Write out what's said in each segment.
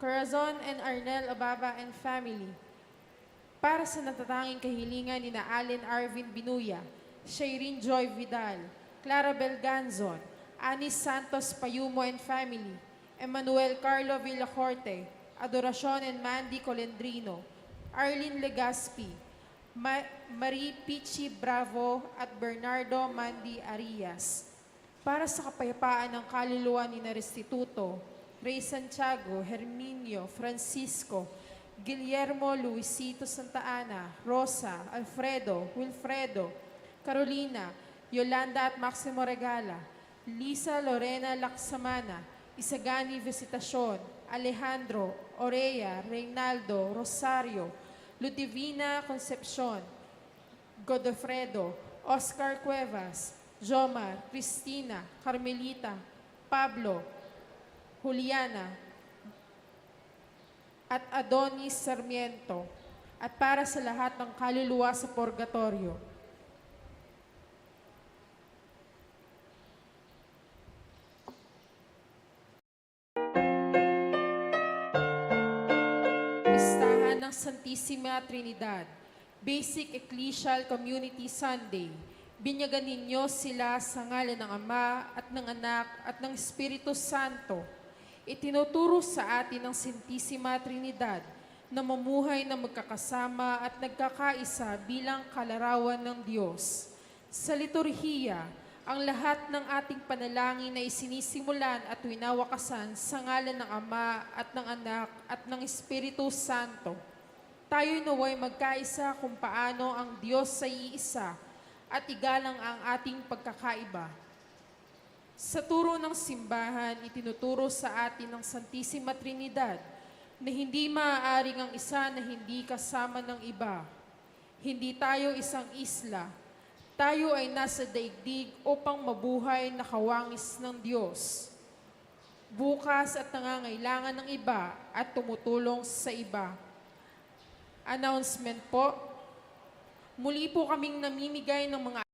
Corazon and Arnel Obaba and family. Para sa natatanging kahilingan ni na Allen Arvin Binuya, Shaireen Joy Vidal, Clara Belganzon, Anis Santos Payumo and family, Emmanuel Carlo Villacorte, Adoracion and Mandy Colendrino, Arlene Legaspi, Ma- Marie Pichi Bravo at Bernardo Mandy Arias. Para sa kapayapaan ng kaluluwa ni na Restituto, Ray Santiago, Herminio, Francisco, Guillermo Luisito Santa Ana, Rosa, Alfredo, Wilfredo, Carolina, Yolanda at Maximo Regala, Lisa Lorena Laksamana, Isagani Visitacion, Alejandro, Orea, Reynaldo, Rosario, Ludivina Concepcion, Godofredo, Oscar Cuevas, Jomar, Cristina, Carmelita, Pablo, Juliana, at Adonis Sarmiento, at para sa lahat ng kaluluwa sa purgatorio. Listahan ng Santissima Trinidad, Basic Ecclesial Community Sunday. Binyagan ninyo sila sa ngalan ng Ama at ng Anak at ng Espiritu Santo. Itinuturo sa atin ng Santissima Trinidad na mamuhay na magkakasama at nagkakaisa bilang kalarawan ng Diyos. Sa liturhiya, ang lahat ng ating panalangin na isinisimulan at winawakasan sa ngalan ng Ama at ng Anak at ng Espiritu Santo. Tayo'y naway magkaisa kung paano ang Diyos sa iisa at igalang ang ating pagkakaiba. Sa turo ng simbahan, itinuturo sa atin ng Santissima Trinidad na hindi maaaring ang isa na hindi kasama ng iba. Hindi tayo isang isla. Tayo ay nasa daigdig upang mabuhay na kawangis ng Diyos. Bukas at nangangailangan ng iba at tumutulong sa iba. Announcement po. Muli po kaming namimigay ng mga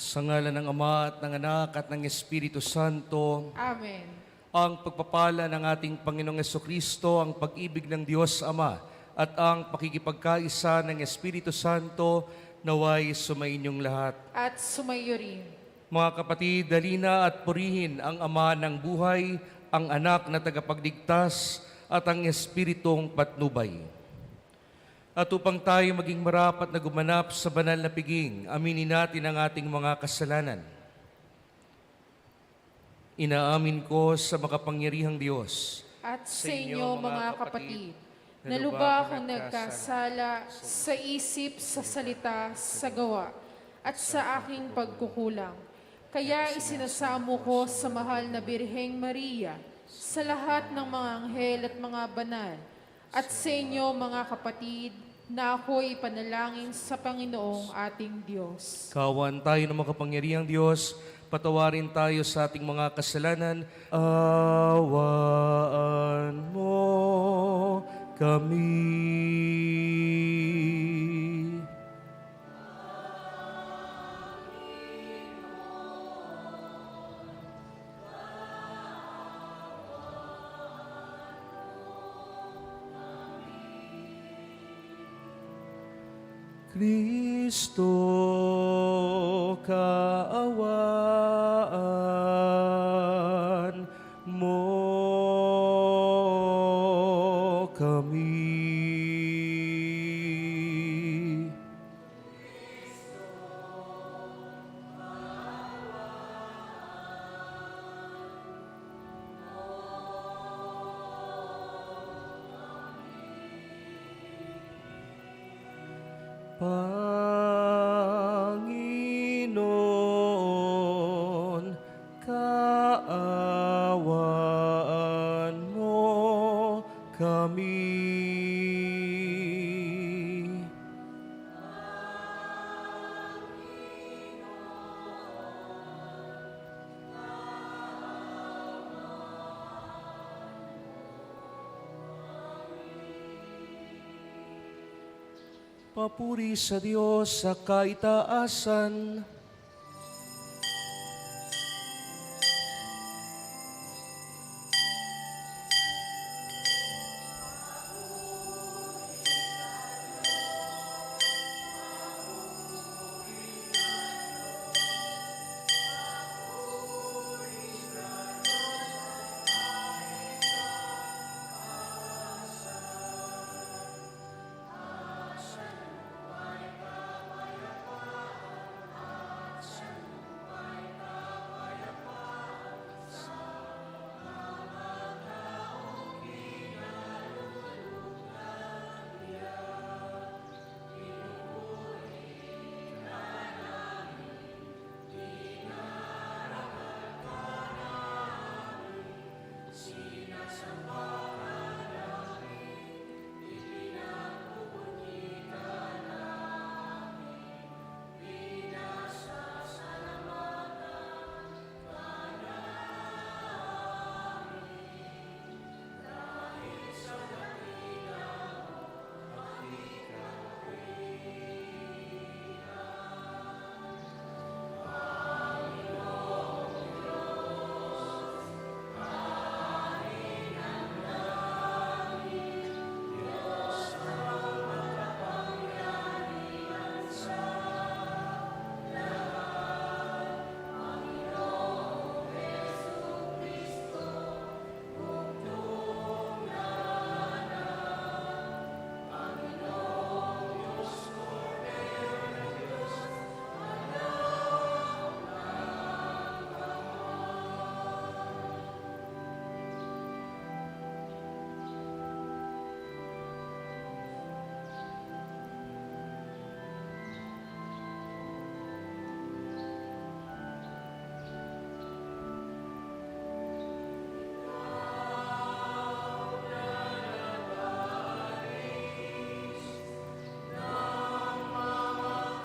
Sa ngalan ng Ama at ng Anak at ng Espiritu Santo, Amen. ang pagpapala ng ating Panginoong Kristo, ang pag-ibig ng Diyos Ama, at ang pakikipagkaisa ng Espiritu Santo naway sumainyong lahat. At sumayo rin. Mga kapatid, dalina at purihin ang Ama ng buhay, ang Anak na tagapagligtas, at ang Espiritong patnubay. At upang tayo maging marapat na gumanap sa banal na piging, aminin natin ang ating mga kasalanan. Inaamin ko sa makapangyarihang Diyos At sa inyo, mga kapatid, na lubha akong nagkasala sa isip, sa salita, sa gawa, at sa aking pagkukulang. Kaya isinasamo ko sa mahal na Birheng Maria, sa lahat ng mga anghel at mga banal, at sa inyo, mga kapatid, na ako'y ipanalangin sa Panginoong ating Diyos. Kawan tayo ng makapangyarihang Diyos, patawarin tayo sa ating mga kasalanan. Awaan mo kami. Kristo, Oh. Papuri sa Diyos sa kaitaasan,